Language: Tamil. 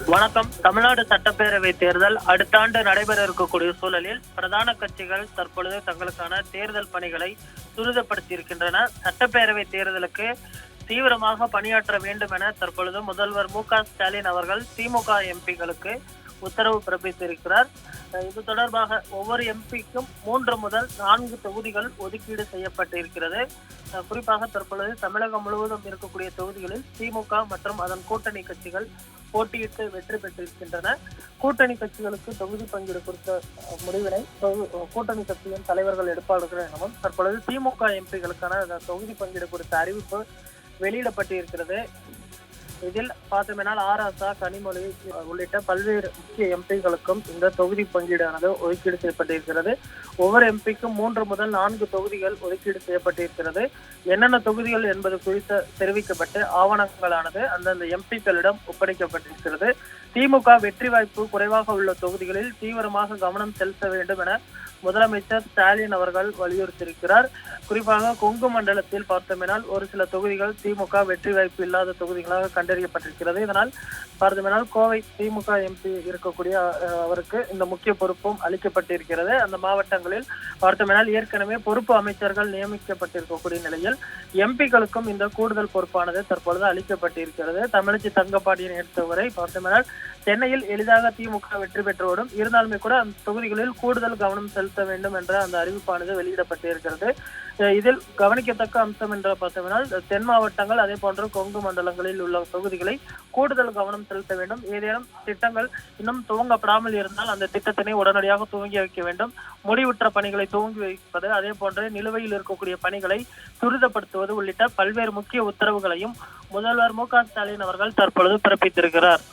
வணக்கம். தமிழ்நாடு சட்டப்பேரவை தேர்தல் அடுத்த ஆண்டு நடைபெற இருக்கக்கூடிய சூழலில் பிரதான கட்சிகள் தற்பொழுது தங்களுக்கான தேர்தல் பணிகளை துரிதப்படுத்தியிருக்கின்றன. சட்டப்பேரவை தேர்தலுக்கு தீவிரமாக பணியாற்ற வேண்டும் என தற்பொழுது முதல்வர் மு க ஸ்டாலின் அவர்கள் திமுக எம்பிகளுக்கு உத்தரவு பிறப்பித்திருக்கிறார். அஹ் இது தொடர்பாக ஒவ்வொரு எம்பிக்கும் மூன்று முதல் நான்கு தொகுதிகள் ஒதுக்கீடு செய்யப்பட்டிருக்கிறது. குறிப்பாக தற்பொழுது தமிழகம் முழுவதும் இருக்கக்கூடிய தொகுதிகளில் திமுக மற்றும் அதன் கூட்டணி கட்சிகள் போட்டியிட்டு வெற்றி பெற்றிருக்கின்றன. கூட்டணி கட்சிகளுக்கு தொகுதி பங்கீடு குறித்த முடிவினை தொகு- கூட்டணி கட்சியின் தலைவர்கள் எடுப்பாளர்கள் எனவும் தற்பொழுது திமுக எம்பிகளுக்கான தொகுதி பங்கீடு குறித்த அறிவிப்பு வெளியிடப்பட்டிருக்கிறது. இதில் பார்த்தோம்னால் ஆராசா கனிமொழி உள்ளிட்ட பல்வேறு முக்கிய எம்பிகளுக்கும் இந்த தொகுதி பங்கீடானது ஒதுக்கீடு செய்யப்பட்டிருக்கிறது. ஒவ்வொரு எம்பிக்கும் மூன்று முதல் நான்கு தொகுதிகள் ஒதுக்கீடு செய்யப்பட்டிருக்கிறது. என்னென்ன தொகுதிகள் என்பது குறித்து தெரிவிக்கப்பட்டு ஆவணங்களானது அந்தந்த எம்பிக்களிடம் ஒப்படைக்கப்பட்டிருக்கிறது. திமுக வெற்றி வாய்ப்பு குறைவாக உள்ள தொகுதிகளில் தீவிரமாக கவனம் செலுத்த வேண்டும் என முதலமைச்சர் ஸ்டாலின் அவர்கள் வலியுறுத்தியிருக்கிறார். குறிப்பாக கொங்கு மண்டலத்தில் பார்த்தோமேனால் ஒரு சில தொகுதிகள் திமுக வெற்றி வாய்ப்பு இல்லாத தொகுதிகளாக கண்டறியப்பட்டிருக்கிறது. இதனால் பார்த்தோமேனால் கோவை திமுக எம்பி இருக்கக்கூடிய அவருக்கு இந்த முக்கிய பொறுப்பும் அளிக்கப்பட்டிருக்கிறது. அந்த மாவட்டங்களில் பார்த்தோமேனால் ஏற்கனவே பொறுப்பு அமைச்சர்கள் நியமிக்கப்பட்டிருக்கக்கூடிய நிலையில் எம்பிக்களுக்கும் இந்த கூடுதல் பொறுப்பானது தற்பொழுது அளிக்கப்பட்டிருக்கிறது. தமிழச்சி தங்கப்பாடியை எடுத்தவரை பார்த்தோமேனால் சென்னையில் எளிதாக திமுக வெற்றி பெற்றோடும் இருந்தாலுமே கூட அந்த தொகுதிகளில் கூடுதல் கவனம் செலுத்த வேண்டும் என்ற அந்த அறிவிப்பானது வெளியிடப்பட்டிருக்கிறது. இதில் கவனிக்கத்தக்க அம்சம் என்று பார்த்தோம்னால் தென் மாவட்டங்கள் அதே போன்ற கொங்கு மண்டலங்களில் உள்ள தொகுதிகளை கூடுதல் கவனம் செலுத்த வேண்டும். ஏதேனும் திட்டங்கள் இன்னும் துவங்கப்படாமல் இருந்தால் அந்த திட்டத்தினை உடனடியாக துவங்கி வைக்க வேண்டும். முடிவுற்ற பணிகளை துவங்கி வைப்பது அதே போன்று நிலுவையில் இருக்கக்கூடிய பணிகளை துரிதப்படுத்துவது உள்ளிட்ட பல்வேறு முக்கிய உத்தரவுகளையும் முதல்வர் மு க ஸ்டாலின் அவர்கள் தற்பொழுது பிறப்பித்திருக்கிறார்.